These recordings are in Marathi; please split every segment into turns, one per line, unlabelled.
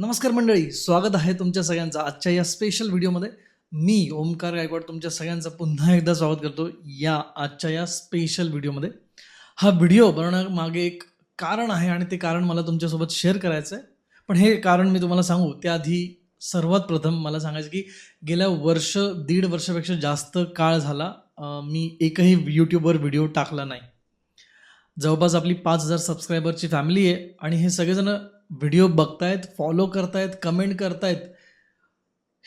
नमस्कार मंडळी स्वागत आहे तुमच्या सगळ्यांचं आजच्या या स्पेशल व्हिडिओमध्ये मी ओमकार गायकवाड तुमच्या सगळ्यांचं पुन्हा एकदा स्वागत करतो या आजच्या या स्पेशल व्हिडिओमध्ये हा व्हिडिओ बनवण्यामागे एक कारण आहे आणि ते कारण मला तुमच्यासोबत शेअर करायचं आहे. पण हे कारण मी तुम्हाला सांगू त्याआधी सर्वात प्रथम मला सांगायचं की गेल्या वर्ष दीड वर्षापेक्षा जास्त काळ झाला मी एकही यूट्यूबवर व्हिडिओ टाकला नाही. जवळपास आपली पाच हजार सबस्क्रायबरची फॅमिली आहे आणि हे सगळेजण व्हिडिओ बघतायत फॉलो करतायत कमेंट करतायत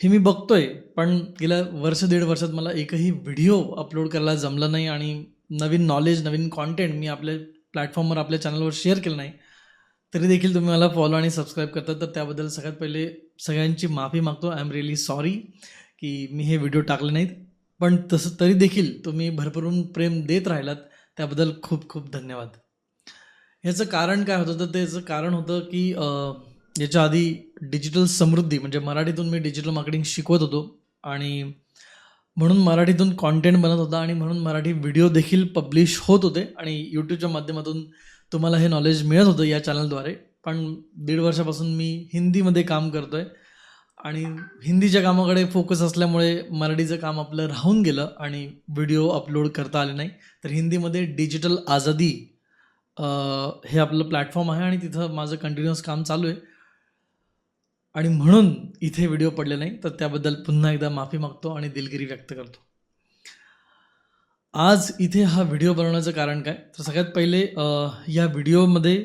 हे मी बघतोय. पण गेल्या वर्ष दीड वर्षात मला एकही व्हिडिओ अपलोड करायला जमला नाही आणि नवीन नॉलेज नवीन कॉन्टेंट मी आपल्या प्लॅटफॉर्मवर आपल्या चॅनलवर शेअर केलं नाही. तरी देखील तुम्ही मला फॉलो आणि सबस्क्राईब करता. तर त्याबद्दल सगळ्यात पहिले सगळ्यांची माफी मागतो. आय एम रिअली सॉरी की मी हे व्हिडिओ टाकले नाहीत. पण तसं तरी देखील तुम्ही भरभरून प्रेम देत राहिलात. त्याबद्दल खूप खूप धन्यवाद. ह्याचं कारण काय होतं? तर त्याचं कारण होतं की याच्या आधी डिजिटल समृद्धी म्हणजे मराठीतून मी डिजिटल मार्केटिंग शिकवत होतो आणि म्हणून मराठीतून कॉन्टेंट बनत होता आणि म्हणून मराठी व्हिडिओ देखील पब्लिश होत होते आणि यूट्यूबच्या माध्यमातून तुम्हाला हे नॉलेज मिळत होतं या चॅनलद्वारे पण दीड वर्षापासून मी हिंदीमध्ये काम करतो आहे आणि हिंदीच्या कामाकडे फोकस असल्यामुळे मराठीचं काम आपलं राहून गेलं आणि व्हिडिओ अपलोड करता आले नाही. तर हिंदीमध्ये डिजिटल आझादी हे आपलं प्लॅटफॉर्म आहे आणि तिथं माझं कंटिन्युअस काम चालू आहे. आणि म्हणून इथे व्हिडिओ पडले नाही तर त्याबद्दल पुन्हा एकदा माफी मागतो आणि दिलगिरी व्यक्त करतो. आज इथे हा व्हिडिओ बनवण्याचं कारण काय? तर सगळ्यात पहिले या व्हिडिओमध्ये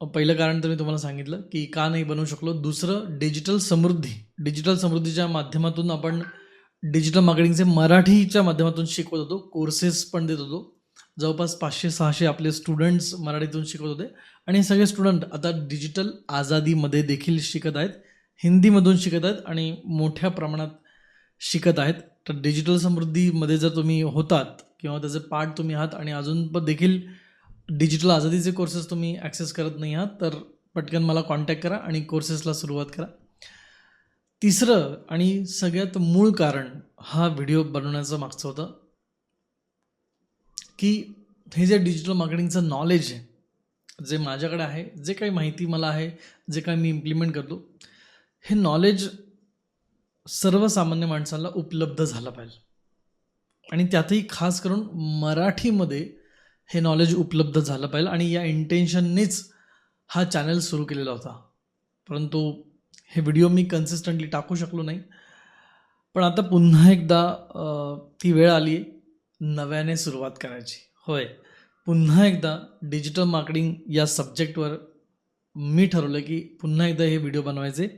पहिलं कारण तर मी तुम्हाला सांगितलं की का नाही बनवू शकलो. दुसरं डिजिटल समृद्धी. डिजिटल समृद्धीच्या माध्यमातून आपण डिजिटल मार्केटिंगचे मराठीच्या माध्यमातून शिकवत होतो. कोर्सेस पण देत होतो. जवळपास पाचशे सहाशे आपले स्टुडंट्स मराठीतून शिकत होते. आणि हे सगळे स्टुडंट आता डिजिटल आझादीमध्ये देखील शिकत आहेत. हिंदीमधून शिकत आहेत आणि मोठ्या प्रमाणात शिकत आहेत. तर डिजिटल समृद्धीमध्ये जर तुम्ही होतात किंवा त्याचे पार्ट तुम्ही आहात आणि अजून पण देखील डिजिटल आझादीचे कोर्सेस तुम्ही ॲक्सेस करत नाही आहात तर पटकन मला कॉन्टॅक्ट करा आणि कोर्सेसला सुरुवात करा. तिसरं आणि सगळ्यात मूळ कारण हा व्हिडिओ बनवण्याचं मागचं होतं. की हे जे डिजिटल मार्केटिंगचं नॉलेज आहे जे माझ्याकडे आहे जे काही माहिती मला आहे जे काही मी इम्प्लिमेंट करतो हे नॉलेज सर्वसामान्य माणसाला उपलब्ध झालं पाहिजे. आणि त्यातही खास करून मराठीमध्ये हे नॉलेज उपलब्ध झालं पाहिजे आणि या इंटेन्शननेच हा चॅनल सुरू केलेला होता. परंतु हे व्हिडिओ मी कन्सिस्टंटली टाकू शकलो नाही. पण आता पुन्हा एकदा ती वेळ आली आहे नव्याने सुरुवात करायची. होय. पुन्हा एकदा डिजिटल मार्केटिंग या सब्जेक्टवर मी ठरवलं की पुन्हा एकदा हे व्हिडिओ बनवायचे.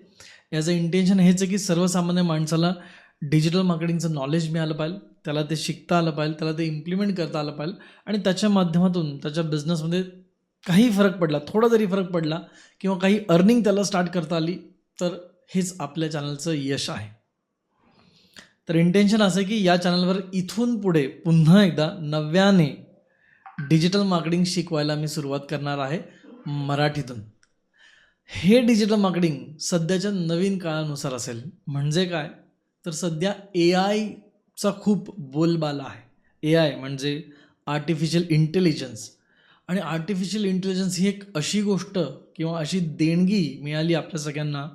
याचं इंटेन्शन हेच आहे की सर्वसामान्य माणसाला डिजिटल मार्केटिंगचं नॉलेज मिळालं पाहिजे. त्याला ते शिकता आलं पाहिजे त्याला ते इम्प्लिमेंट करता आलं पाहिजे आणि त्याच्या माध्यमातून त्याच्या बिझनेसमध्ये काही फरक पडला थोडा जरी फरक पडला किंवा काही अर्निंग त्याला स्टार्ट करता आली तर हेच आपल्या चॅनलचं यश आहे. तर इंटेन्शन असं की या चॅनलवर इथून पुढे पुन्हा एकदा नव्याने डिजिटल मार्केटिंग शिकवायला मी सुरुवात करणार आहे मराठीतून. हे डिजिटल मार्केटिंग सध्याच्या नवीन काळानुसार असेल. म्हणजे काय? तर सध्या ए आयचा खूप बोलबाला आहे. ए आय म्हणजे आर्टिफिशियल इंटेलिजन्स आणि आर्टिफिशियल इंटेलिजन्स ही एक अशी गोष्ट किंवा अशी देणगी मिळाली आपल्या सगळ्यांना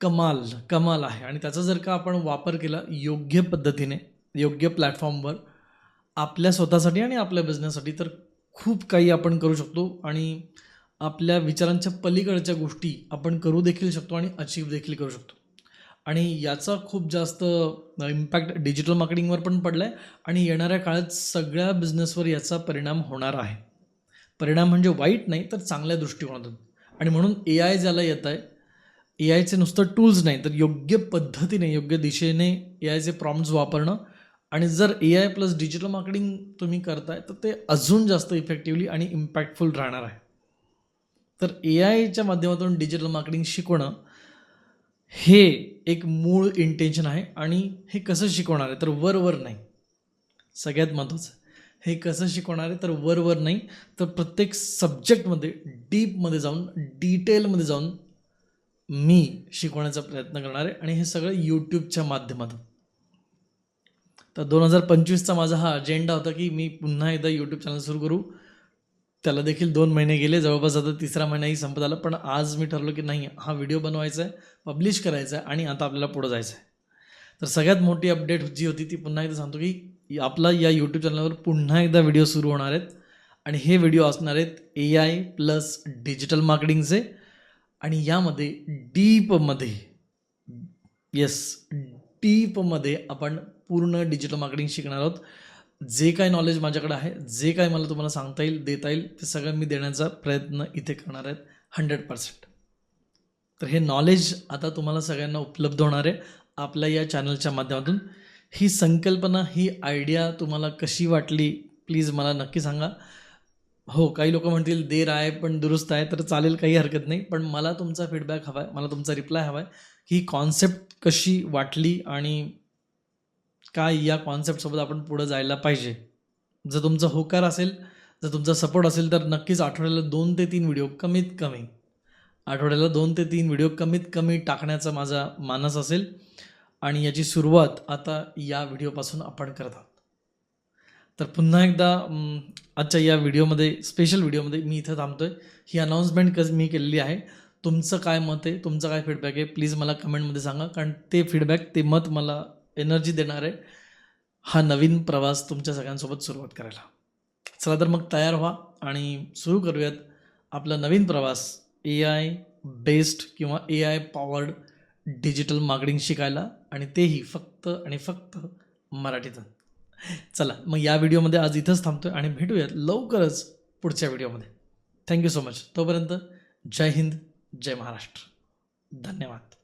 कमाल कमाल आहे. आणि त्याचा जर का आपण वापर केला योग्य पद्धतीने योग्य प्लॅटफॉर्मवर आपल्या स्वतःसाठी आणि आपल्या बिझनेससाठी तर खूप काही आपण करू शकतो. आणि आपल्या विचारांच्या पलीकडच्या गोष्टी आपण करू देखील शकतो आणि अचीव देखील करू शकतो. आणि याचा खूप जास्त इम्पॅक्ट डिजिटल मार्केटिंगवर पण पडला आहे आणि येणाऱ्या काळात सगळ्या बिझनेसवर याचा परिणाम होणार आहे. परिणाम म्हणजे वाईट नाही तर चांगल्या दृष्टिकोनातून. आणि म्हणून ए आय ज्याला येत आहे ए आयचे नुसतं टूल्स नाही तर योग्य पद्धतीने योग्य दिशेने ए आयचे प्रॉम्प्ट्स वापरणं. आणि जर A I plus digital marketing तुम्ही करताय तर ते अजून जास्त इफेक्टिव्हली आणि इम्पॅक्टफुल राहणार आहे. तर ए आयच्या माध्यमातून डिजिटल मार्केटिंग शिकवणं हे एक मूळ इंटेन्शन आहे आणि हे कसं शिकवणार आहे? तर वर वर नाही. सगळ्यात महत्त्वाचं हे कसं शिकवणार आहे? तर वर वर नाही. तर प्रत्येक सब्जेक्टमध्ये डीपमध्ये जाऊन डिटेलमध्ये जाऊन मी शिकवण्याचा प्रयत्न करणार आहे आणि हे सगळं यूट्यूबच्या माध्यमातून. तर दोन हजार पंचवीसचा माझा हा अजेंडा होता की मी पुन्हा एकदा यूट्यूब चॅनल सुरू करू. त्याला देखील दोन महिने गेले जवळपास आता तिसरा महिनाही संपत आला पण आज मी ठरलो की नाही हा व्हिडिओ बनवायचा आहे पब्लिश करायचा आहे आणि आता आपल्याला पुढं जायचं आहे. तर सगळ्यात मोठी अपडेट जी होती ती पुन्हा एकदा सांगतो की आपला या यूट्यूब चॅनलवर पुन्हा एकदा व्हिडिओ सुरू होणार आहेत. आणि हे व्हिडिओ असणार आहेत ए आय प्लस डिजिटल मार्केटिंगचे आणि यामध्ये डीपमध्ये येस डीपमध्ये आपण पूर्ण डिजिटल मार्केटिंग शिकणार आहोत. जे काय नॉलेज माझ्याकडे आहे जे काय मला तुम्हाला सांगता येईल देता येईल ते सगळं मी देण्याचा प्रयत्न इथे करणार आहेत हंड्रेड पर्सेंट तर हे नॉलेज आता तुम्हाला सगळ्यांना उपलब्ध होणार आहे आपल्या या चॅनलच्या माध्यमातून. ही संकल्पना ही आयडिया तुम्हाला कशी वाटली प्लीज मला नक्की सांगा. हो काही लोक म्हणतील देर आहे पण दुरुस्त आहे तर चालेल काही हरकत नाही. पण मला तुमचा फीडबॅक हवा आहे मला तुमचा रिप्लाय हवा आहे की ही कॉन्सेप्ट कशी वाटली आणि काय या कॉन्सेप्टसोबत आपण पुढं जायला पाहिजे. जर तुमचा होकार असेल जर तुमचा सपोर्ट असेल तर नक्कीच आठवड्याला दोन ते तीन व्हिडिओ कमीत कमी आठवड्याला दोन ते तीन व्हिडिओ कमीत कमी टाकण्याचा माझा मानस असेल. आणि याची सुरुवात आता या व्हिडिओपासून आपण करत आहोत. तर पुन्हा एकदा आजच्या या व्हिडिओमध्ये स्पेशल व्हिडिओमध्ये मी इथं थांबतो आहे ही अनाऊन्समेंट कस मी केलेली आहे. तुमचं काय मत आहे? तुमचं काय फीडबॅक आहे? प्लीज मला कमेंटमध्ये सांगा. कारण ते फीडबॅक ते मत मला एनर्जी देणार आहे. हा नवीन प्रवास तुमच्या सगळ्यांसोबत सुरुवात करायला. चला तर मग तयार व्हा आणि सुरू करूयात आपला नवीन प्रवास. ए आय बेस्ड किंवा A I powered digital marketing शिकायला. आणि तेही फक्त आणि फक्त मराठीतून. चला मग या व्हिडिओमध्ये आज इथंच थांबतोय आणि भेटूयात लवकरच पुढच्या व्हिडिओमध्ये. थँक्यू सो मच तोपर्यंत जय हिंद जय महाराष्ट्र. धन्यवाद.